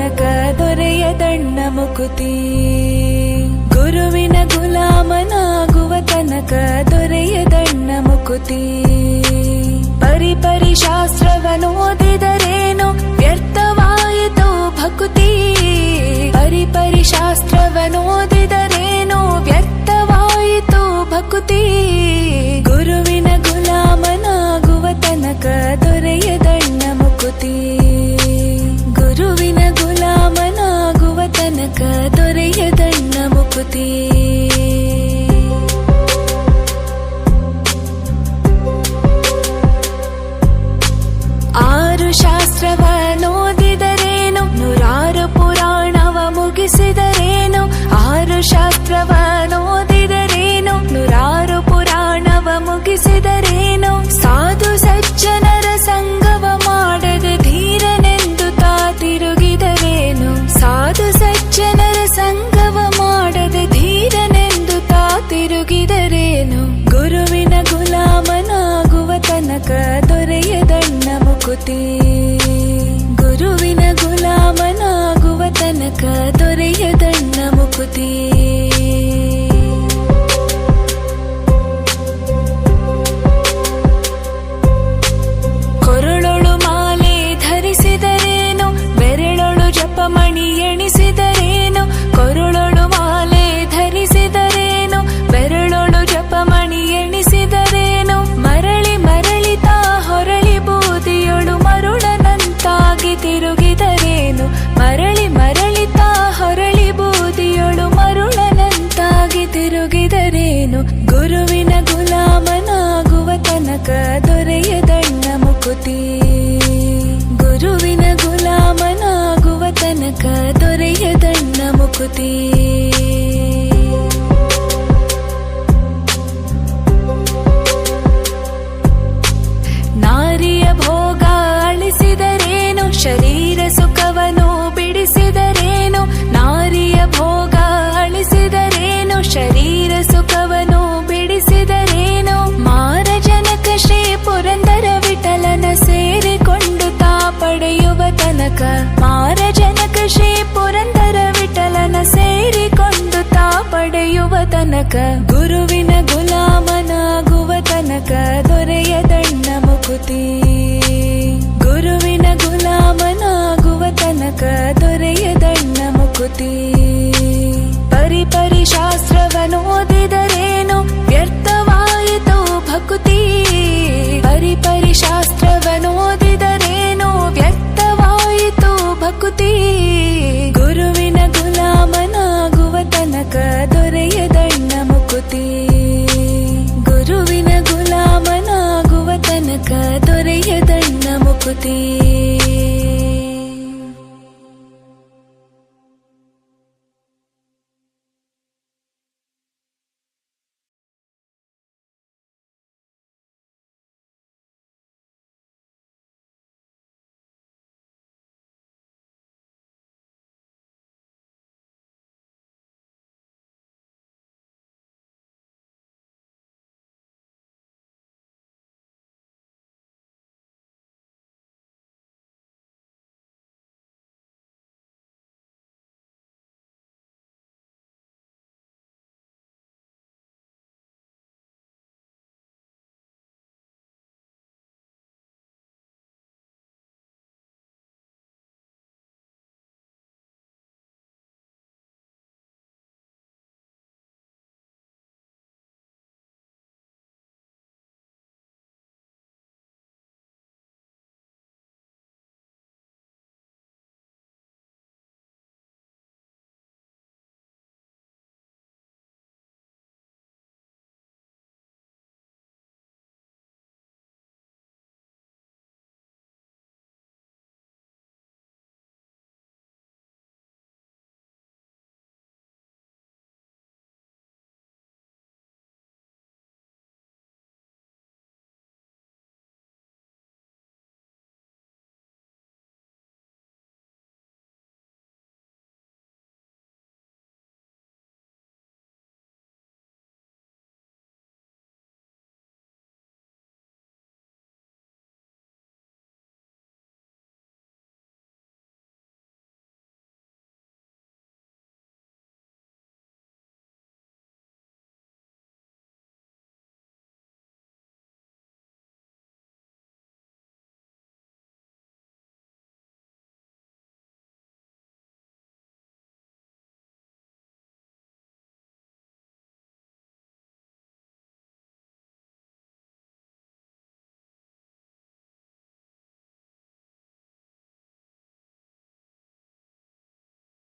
ತನಕ ದೊರೆಯದಣ್ಣ ಮುಕುತಿ. ಗುರುವಿನ ಗುಲಾಮನಾಗುವ ತನಕ ದೊರೆಯದಣ್ಣ ಮುಕುತಿ. ಪರಿ ಪರಿ ಶಾಸ್ತ್ರವನೋದ ikuti ఒకటి ಗುರುವಿನ ಗುಲಾಮನಾಗುವ ತನಕ ದೊರೆಯದಣ್ಣ ಮುಕುತಿ ಶಕ್ತಿ ಗುರುವಿನ ಗುಲಾಮನಾಗುವ ತನಕ ದೊರೆಯದಣ್ಣ ಮುಕುತಿ ತನಕ ಗುರುವಿನ ಗುಲಾಮನಾಗುವ ತನಕ ದೊರೆಯ ದೊರೆಯದಣ್ಣ ಮುಕುತಿ. see